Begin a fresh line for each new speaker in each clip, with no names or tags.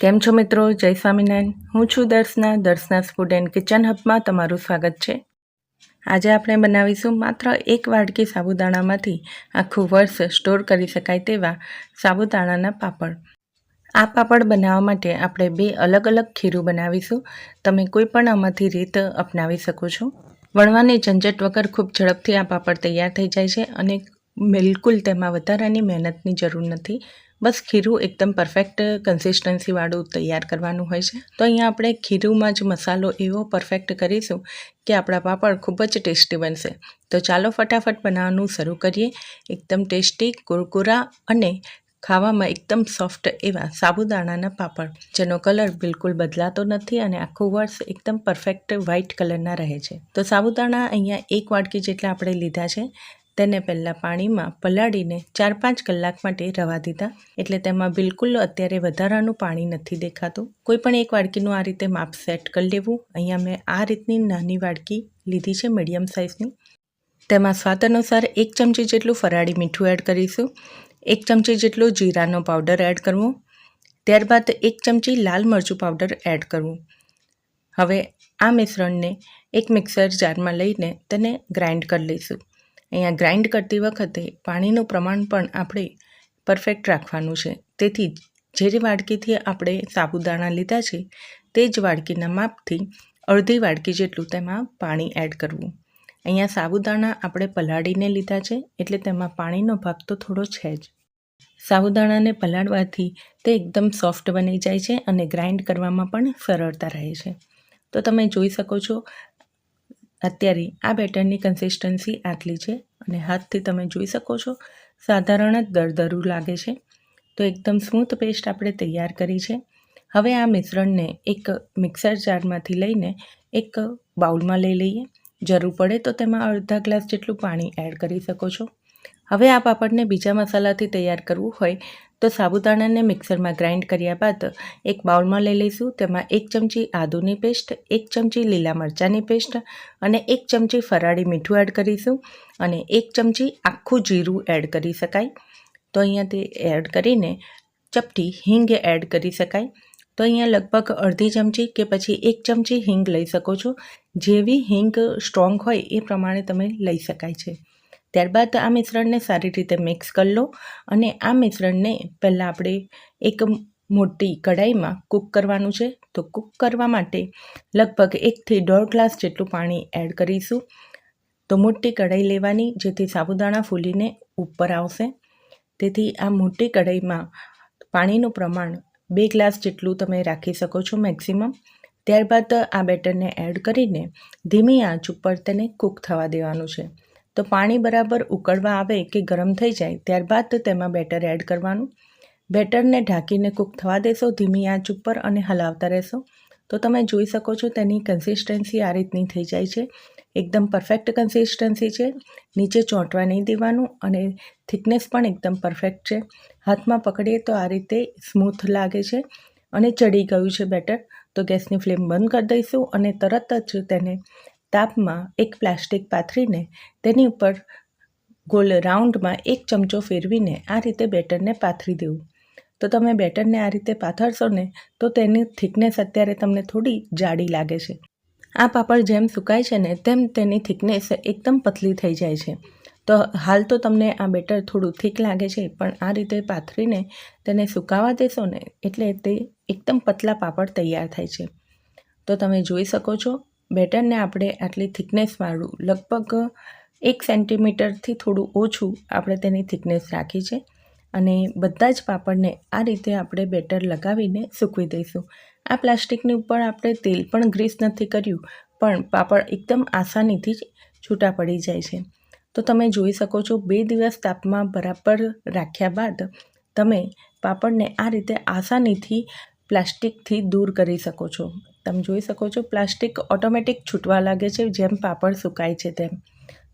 કેમ છો મિત્રો? જય સ્વામિનારાયણ. હું છું Darshana Darshana food and kitchen હબમાં તમારું સ્વાગત છે. આજે આપણે બનાવીશું માત્ર એક વાડકી સાબુદાણામાંથી આખું વર્ષ સ્ટોર કરી શકાય તેવા સાબુદાણાના પાપડ. આ પાપડ બનાવવા માટે આપણે બે અલગ અલગ ખીરું બનાવીશું. તમે કોઈ પણ આમાંથી રીત અપનાવી શકો છો. વણવાની ઝંઝટ વગર ખૂબ ઝડપથી આ પાપડ તૈયાર થઈ જાય છે અને બિલકુલ, તેમાં વધારાની મહેનતની જરૂર નથી. બસ ખીરું એકદમ પરફેક્ટ કન્સિસ્ટન્સીવાળું તૈયાર કરવાનું હોય છે. તો અહીંયા આપણે ખીરુંમાં જ મસાલો એવો પરફેક્ટ કરીશું કે આપણા પાપડ ખૂબ જ ટેસ્ટી બનશે. તો ચાલો ફટાફટ બનાવવાનું શરૂ કરીએ. એકદમ ટેસ્ટી, કુરકુરા અને ખાવામાં એકદમ સોફ્ટ એવા સાબુદાણાના પાપડ, જેનો કલર બિલકુલ બદલાતો નથી અને આખું વર્ષ એકદમ પરફેક્ટ વ્હાઇટ કલરના રહે છે. તો સાબુદાણા અહીંયા એક વાટકી જેટલા આપણે લીધા છે. તેને પહેલાં પાણીમાં પલાળીને ચાર પાંચ કલાક માટે રવા દીધા. એટલે તેમાં બિલકુલ અત્યારે વધારાનું પાણી નથી દેખાતું. કોઈ પણ એક વાડકીનું આ રીતે માપ સેટ કરી લેવું. અહીંયા મેં આ રીતની નાની વાડકી લીધી છે મીડિયમ સાઇઝની. તેમાં સ્વાદ અનુસાર એક ચમચી જેટલું ફરાળી મીઠું એડ કરીશું. એક ચમચી જેટલું જીરાનો પાવડર એડ કરવો. ત્યારબાદ એક ચમચી લાલ મરચું પાવડર એડ કરવું. હવે આ મિશ્રણને એક મિક્સર જારમાં લઈને તેને ગ્રાઇન્ડ કરી લઈશું. અહીંયા ગ્રાઇન્ડ કરતી વખતે પાણીનું પ્રમાણ પણ આપણે પરફેક્ટ રાખવાનું છે. તેથી જે વાડકીથી આપણે સાબુદાણા લીધા છે, તે જ વાડકીના માપથી અડધી વાડકી જેટલું તેમાં પાણી એડ કરવું. અહીંયા સાબુદાણા આપણે પલાળીને લીધા છે, એટલે તેમાં પાણીનો ભાગ તો થોડો છે જ. સાબુદાણાને પલાળવાથી તે એકદમ સોફ્ટ બની જાય છે અને ગ્રાઇન્ડ કરવામાં પણ સરળતા રહે છે. તો તમે જોઈ શકો છો અત્યારે આ બેટરની કન્સિસ્ટન્સી આટલી છે અને હાથથી તમે જોઈ શકો છો, સાધારણ જ દરદરું લાગે છે. તો એકદમ સ્મૂથ પેસ્ટ આપણે તૈયાર કરી છે. હવે આ મિશ્રણને એક મિક્સર જારમાંથી લઈને એક બાઉલમાં લઈ લઈએ. જરૂર પડે તો તેમાં અડધા ગ્લાસ જેટલું પાણી એડ કરી શકો છો. હવે આ પાપડને બીજા મસાલાથી તૈયાર કરવું હોય તો સાબુદાણાને મિક્સરમાં ગ્રાઇન્ડ કર્યા બાદ એક બાઉલમાં લઈ લઈશું. તેમાં એક ચમચી આદુની પેસ્ટ, એક ચમચી લીલા મરચાંની પેસ્ટ અને એક ચમચી ફરાળી મીઠું એડ કરીશું અને એક ચમચી આખું જીરું એડ કરી શકાય. તો અહીંયા તે એડ કરીને ચપટી હિંગ એડ કરી શકાય. તો અહીંયા લગભગ અડધી ચમચી કે પછી એક ચમચી હિંગ લઈ શકો છો. જેવી હિંગ સ્ટ્રોંગ હોય એ પ્રમાણે તમે લઈ શકાય છે. ત્યારબાદ આ મિશ્રણને સારી રીતે મિક્સ કરી લો અને આ મિશ્રણને પહેલાં આપણે એક મોટી કઢાઈમાં કૂક કરવાનું છે. તો કૂક કરવા માટે લગભગ એકથી દોઢ ગ્લાસ જેટલું પાણી એડ કરીશું. તો મોટી કઢાઈ લેવાની, જેથી સાબુદાણા ફૂલીને ઉપર આવશે. તેથી આ મોટી કઢાઈમાં પાણીનું પ્રમાણ બે ગ્લાસ જેટલું તમે રાખી શકો છો મેક્સિમમ. ત્યારબાદ આ બેટરને એડ કરીને ધીમી આંચ ઉપર તેને કૂક થવા દેવાનું છે. તો પાણી બરાબર ઉકળવા આવે કે ગરમ થઈ જાય, ત્યારબાદ તેમાં બેટર એડ કરવાનું. બેટરને ઢાંકીને કૂક થવા દેશો, ધીમી આંચ ઉપર અને હલાવતા રહેશો. તો તમે જોઈ શકો છો તેની કન્સિસ્ટન્સી આ રીતની થઈ જાય છે. એકદમ પરફેક્ટ કન્સિસ્ટન્સી છે. નીચે ચોંટવા નહીં દેવાનું અને થિકનેસ પણ એકદમ પરફેક્ટ છે. હાથમાં પકડીએ તો આ રીતે સ્મૂથ લાગે છે અને ચડી ગયું છે બેટર. તો ગેસની ફ્લેમ બંધ કરી દઈશું અને તરત જ તેને તાપમાં એક પ્લાસ્ટિક પાથરીને તેની ઉપર ગોલ રાઉન્ડમાં એક ચમચો ફેરવીને આ રીતે બેટરને પાથરી દેવું. તો તમે બેટરને આ રીતે પાથરશો ને, તો તેની થિકનેસ અત્યારે તમને થોડી જાડી લાગે છે. આ પાપડ જેમ સુકાય છે ને, તેમ તેની થિકનેસ એકદમ પતલી થઈ જાય છે. તો હાલ તો તમને આ બેટર થોડું થીક લાગે છે, પણ આ રીતે પાથરીને તેને સુકાવા દેશો ને, એટલે તે એકદમ પતલા પાપડ તૈયાર થાય છે. તો તમે જોઈ શકો છો બેટરને આપણે આટલી થિકનેસવાળું લગભગ એક સેન્ટીમીટરથી થોડું ઓછું આપણે તેની થિકનેસ રાખી છે અને બધા જ પાપડને આ રીતે આપણે બેટર લગાવીને સૂકવી દઈશું. આ પ્લાસ્ટિકની ઉપર આપણે તેલ પણ ગ્રીસ નથી કર્યું, પણ પાપડ એકદમ આસાનીથી જ છૂટા પડી જાય છે. તો તમે જોઈ શકો છો, બે દિવસ તાપમાં બરાબર રાખ્યા બાદ તમે પાપડને આ રીતે આસાનીથી પ્લાસ્ટિકથી દૂર કરી શકો છો. તમે જોઈ શકો છો, પ્લાસ્ટિક ઓટોમેટિક છૂટવા લાગે છે, જેમ પાપડ સુકાય છે તેમ.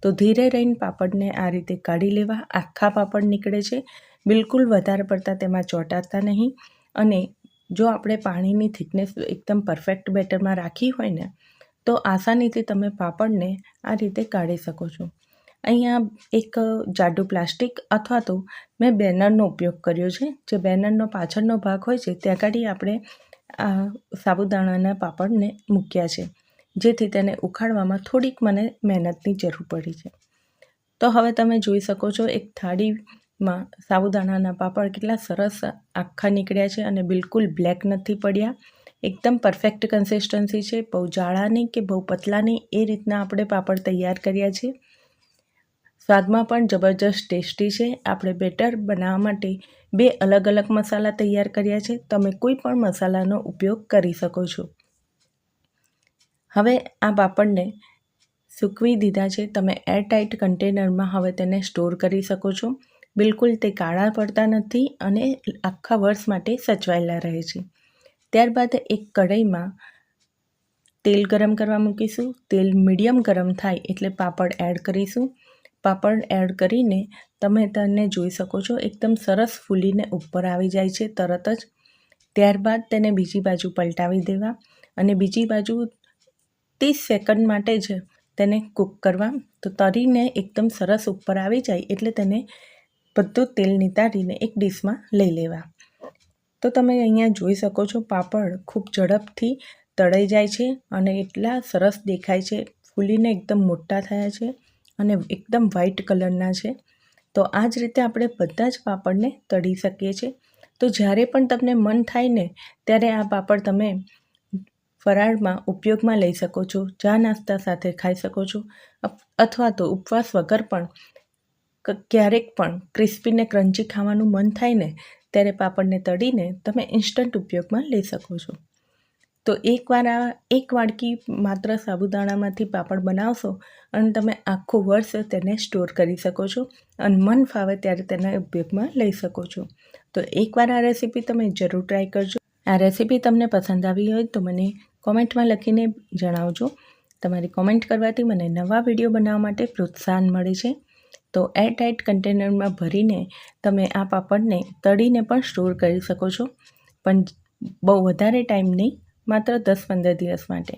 તો ધીરે રહીને પાપડને આ રીતે કાઢી લેવા, આખા પાપડ નીકળે છે. બિલકુલ વધારે પડતા તેમાં ચોંટાતા નહીં. અને જો આપણે પાણીની થિકનેસ એકદમ પરફેક્ટ બેટરમાં રાખી હોય ને, તો આસાનીથી તમે પાપડને આ રીતે કાઢી શકો છો. અહીંયા એક જાડુ પ્લાસ્ટિક અથવા તો મેં બેનરનો ઉપયોગ કર્યો છે. જે બેનરનો પાછળનો ભાગ હોય છે, ત્યાં કાઢી આપણે આ સાબુદાણાના પાપડને મૂક્યા છે, જેથી તેને ઉખાડવામાં થોડીક મને મહેનતની જરૂર પડી છે. તો હવે તમે જોઈ શકો છો, એક થાળીમાં સાબુદાણાના પાપડ કેટલા સરસ આખા નીકળ્યા છે અને બિલકુલ બ્લેક નથી પડ્યા. એકદમ પરફેક્ટ કન્સિસ્ટન્સી છે, બહુ જાળાની કે બહુ પતલા નહીં એ રીતના આપણે પાપડ તૈયાર કર્યા છે. સ્વાદમાં પણ જબરજસ્ત ટેસ્ટી છે. આપણે બેટર બનાવવા માટે બે અલગ અલગ મસાલા તૈયાર કર્યા છે. તમે કોઈ પણ મસાલાનો ઉપયોગ કરી શકો છો. હવે આ પાપડને સૂકવી દીધા છે. તમે એરટાઇટ કન્ટેનરમાં હવે તેને સ્ટોર કરી શકો છો. બિલકુલ તે કાળા પડતા નથી અને આખા વર્ષ માટે સચવાયેલા રહે છે. ત્યારબાદ એક કઢાઈમાં તેલ ગરમ કરવા મૂકીશું. તેલ મીડિયમ ગરમ થાય એટલે પાપડ એડ કરીશું. પાપડ એડ કરીને તમે તેને જોઈ શકો છો. એકદમ સરસ ફૂલીને ઉપર આવી જાય છે તરત જ. ત્યારબાદ તેને બીજી બાજુ પલટાવી દેવા અને બીજી બાજુ ત્રીસ સેકન્ડ માટે જ તેને કૂક કરવા. તો તરીને એકદમ સરસ ઉપર આવી જાય એટલે તેને બધું તેલ નિતારીને એક ડીશમાં લઈ લેવા. તો તમે અહીંયા જોઈ શકો છો પાપડ ખૂબ ઝડપથી તળાઈ જાય છે અને એટલા સરસ દેખાય છે. ફૂલીને એકદમ મોટા થયા છે. અને એકદમ વ્હાઇટ કલરના છે. તો આ જ રીતે આપણે બધા જ પાપડને તળી શકીએ છીએ. તો જ્યારે પણ તમને મન થાય ને, ત્યારે આ પાપડ તમે ફરાળમાં ઉપયોગમાં લઈ શકો છો, ચા નાસ્તા સાથે ખાઈ શકો છો અથવા તો ઉપવાસ વગર પણ ક્યારેક પણ ક્રિસ્પીને ક્રંચી ખાવાનું મન થાય ને, ત્યારે પાપડને તળીને તમે ઇન્સ્ટન્ટ ઉપયોગમાં લઈ શકો છો. તો એકવાર આ, એક વાડકી માત્ર સાબુદાણામાંથી પાપડ બનાવશો અને તમે આખું વર્ષ તેને સ્ટોર કરી શકો છો અને મન ફાવે ત્યારે તેના ઉપયોગમાં લઈ શકો છો. તો એકવાર આ રેસીપી તમે જરૂર ટ્રાય કરજો. આ રેસીપી તમને પસંદ આવી હોય તો મને કોમેન્ટમાં લખીને જણાવજો. તમારી કોમેન્ટ કરવાથી મને નવા વીડિયો બનાવવા માટે પ્રોત્સાહન મળે છે. તો એરટાઇટ કન્ટેનરમાં ભરીને તમે આ પાપડને તળીને પણ સ્ટોર કરી શકો છો. પણ બહુ વધારે ટાઈમ નહીં. માત્ર દસ પંદર દિવસ માટે.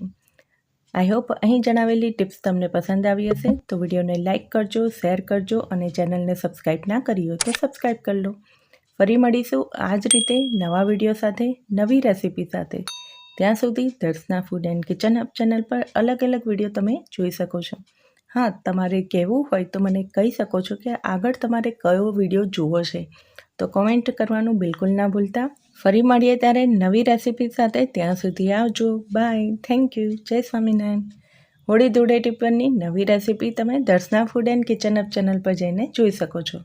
આઈ હોપ અહીં જણાવેલી ટિપ્સ તમને પસંદ આવી હશે. તો વિડીયોને લાઇક કરજો શેર કરજો અને ચેનલને સબસ્ક્રાઈબ ના કરી હોય તો સબસ્ક્રાઈબ કરી લો. ફરી મળીશું આ જ રીતે નવા વીડિયો સાથે, નવી રેસીપી સાથે. ત્યાં સુધી Darshana food and kitchen hub channel પર અલગ અલગ વીડિયો તમે જોઈ શકો છો. હા, તમારે કહેવું હોય તો મને કહી શકો છો કે આગળ તમારે કયો વીડિયો જોવો છે. તો કોમેન્ટ કરવાનું બિલકુલ ના ભૂલતા. ફરી મળીએ ત્યારે નવી રેસીપી સાથે ત્યાં સુધી આવજો. બાય થેન્ક યુ જય સ્વામિનારાયણ. હોળી ધૂળેટી પરની નવી રેસીપી તમે Darshana food and kitchen hub channel પર જઈને જોઈ શકો છો.